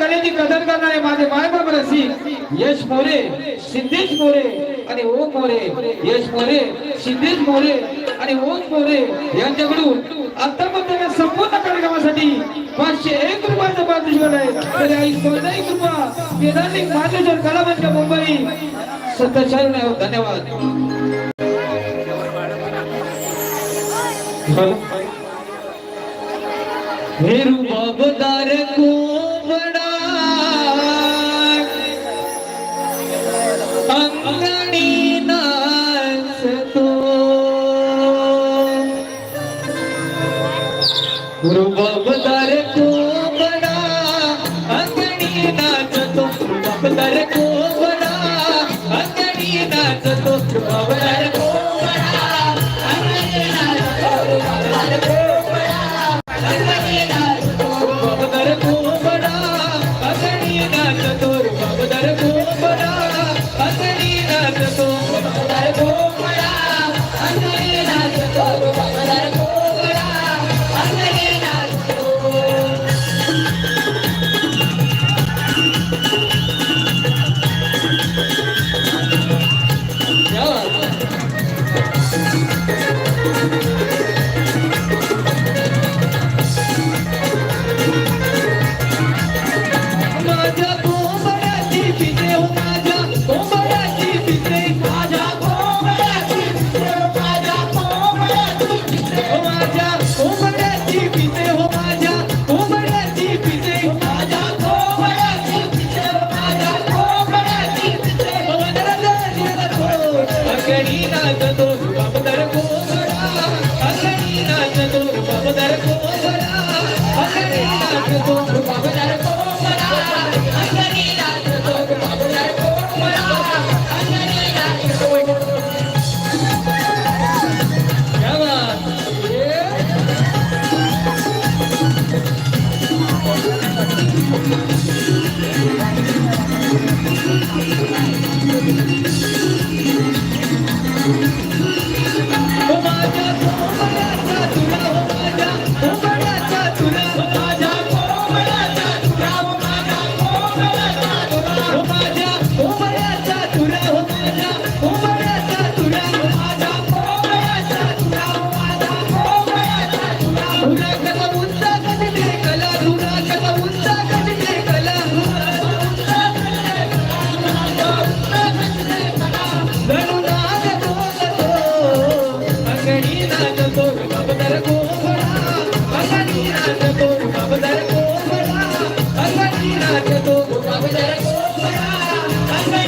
कलेची कदर करणारे माझे माय मायबाप रसिक यश मोरे सिद्धेश मोरे आणि ओम मोरे. यश मोरे सिद्धेश मोरे आणि ओम मोरे यांच्याकडून अंतर्मध्य संपूर्ण कार्यक्रमासाठी पाचशे एक रुपयाचं पारितोषिक आहे. तरी आई कोणताही कृपा केदारनी महाजेश्वर कलामंच मुंबई. सत्ताशाही धन्यवाद. हे रूप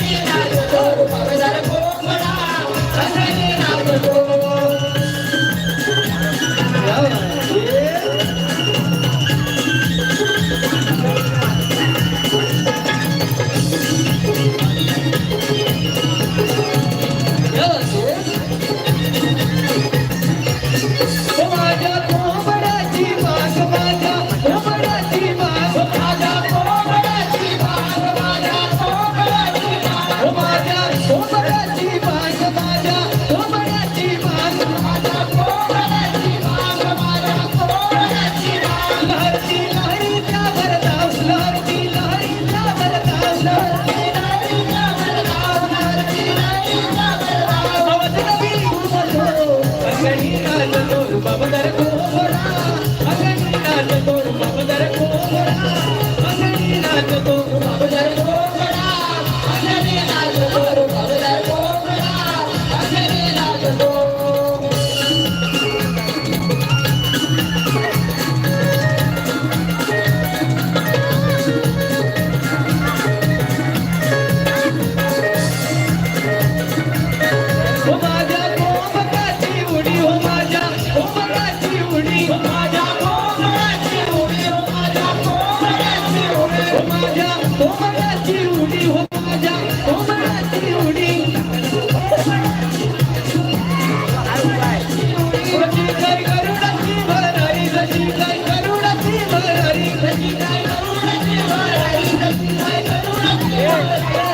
Thank you.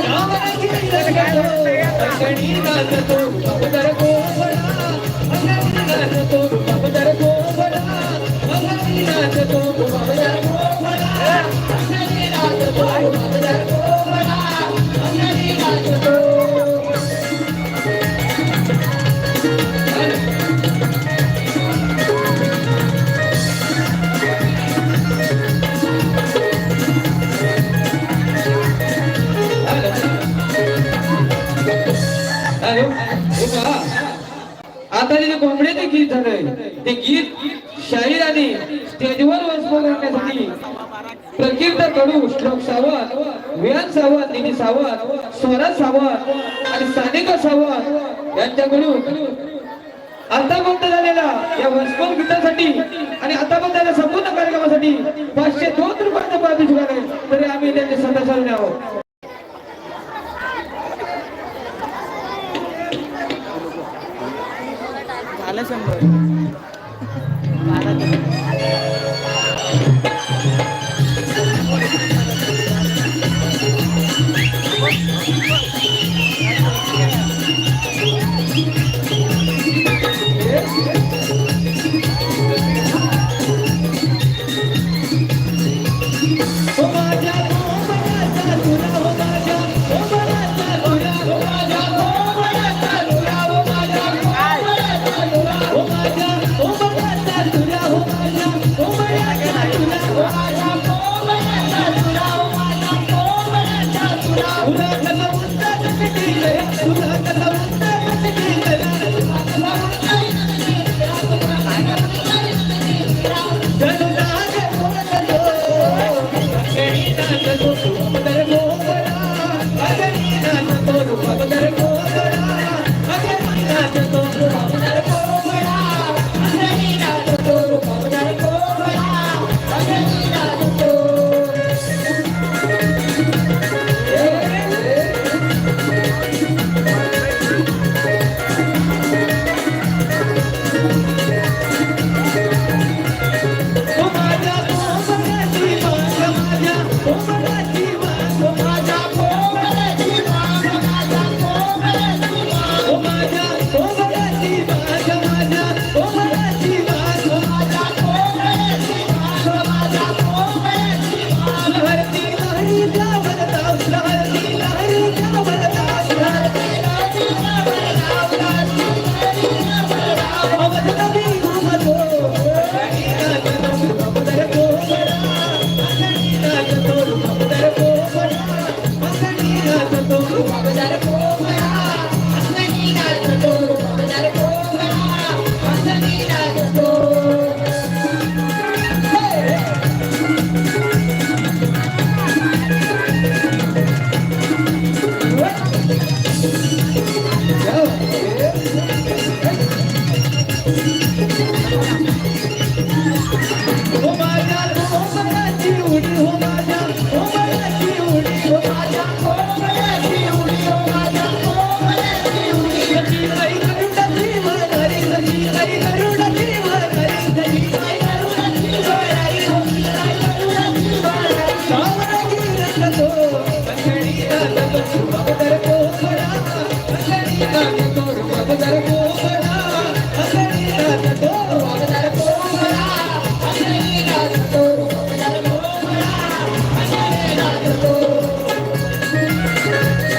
రామరాజ్యం आता जे कोंबड्याचे गीत झालंय ते गीत शाहीर आणि स्टेजवर वसमो करण्यासाठी प्रकीर्त कडू श्लोक सावंत विहान सावंत निधी सावंत स्वराज सावंत आणि सानिका सावंत यांच्याकडून आतापर्यंत झालेला या वसमोल गीतासाठी आणि आतापर्यंत झालेल्या संपूर्ण कार्यक्रमासाठी पाचशे दोन रुपयाचा पारितोषिक आहे तरी आम्ही त्यांचे सदस्य आहोत. Alessandro.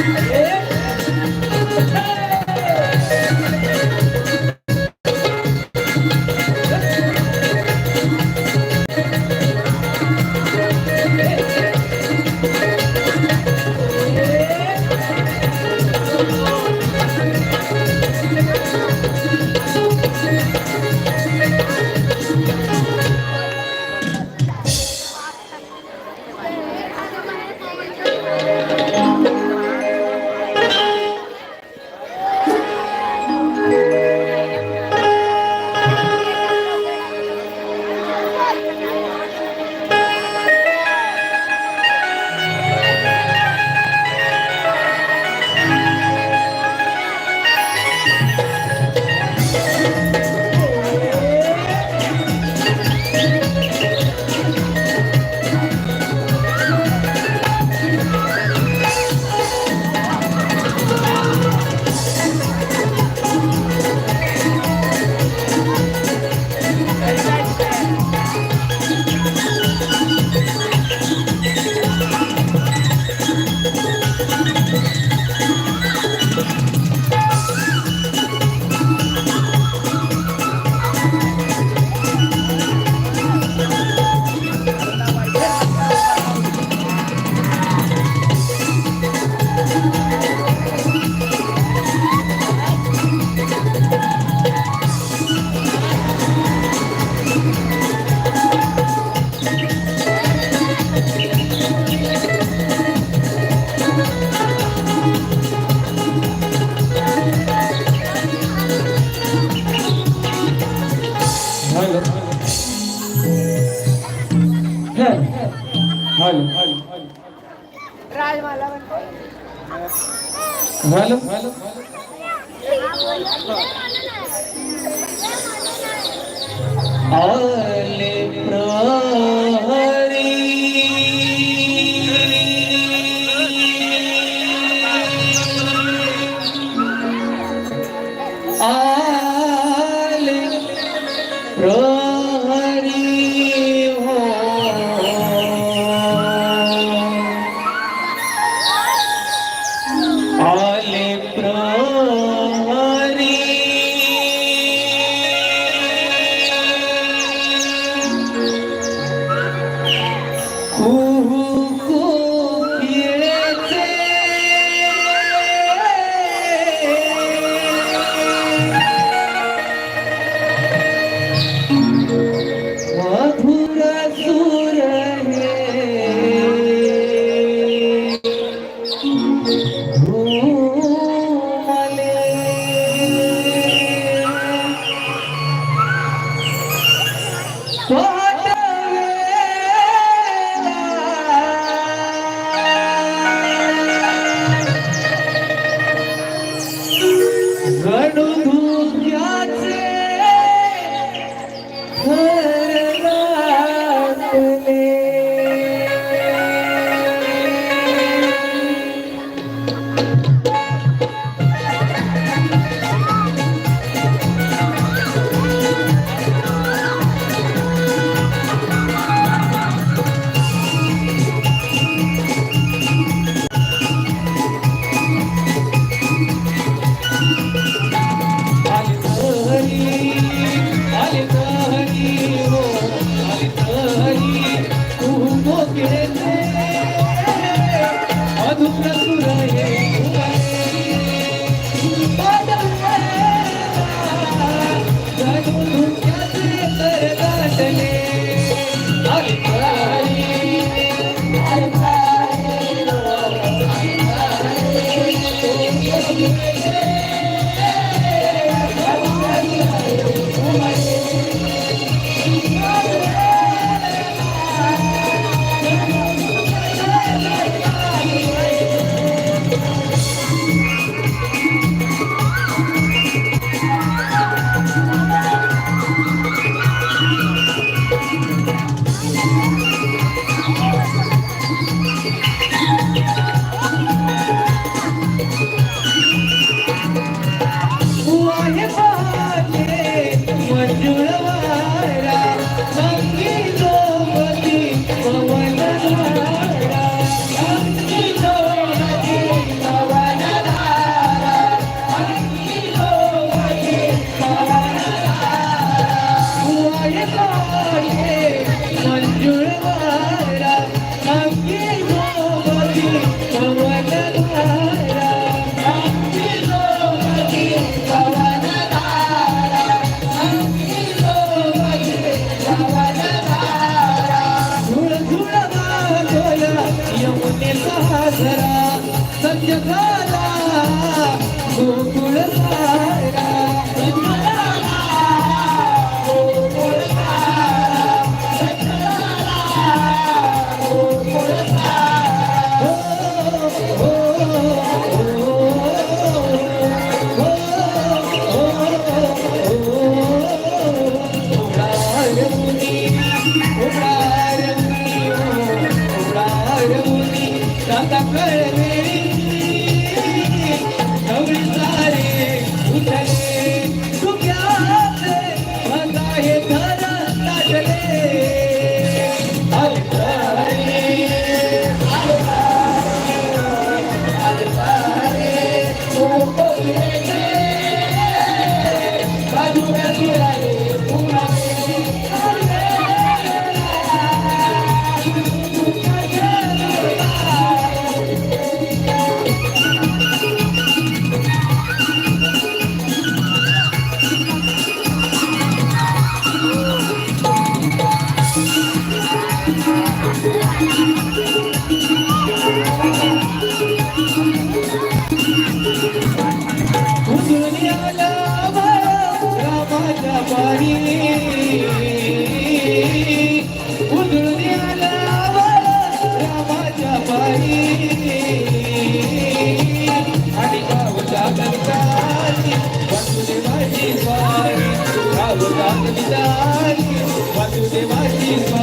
Yeah. హలో ఆలే ప్రారీ ఆ X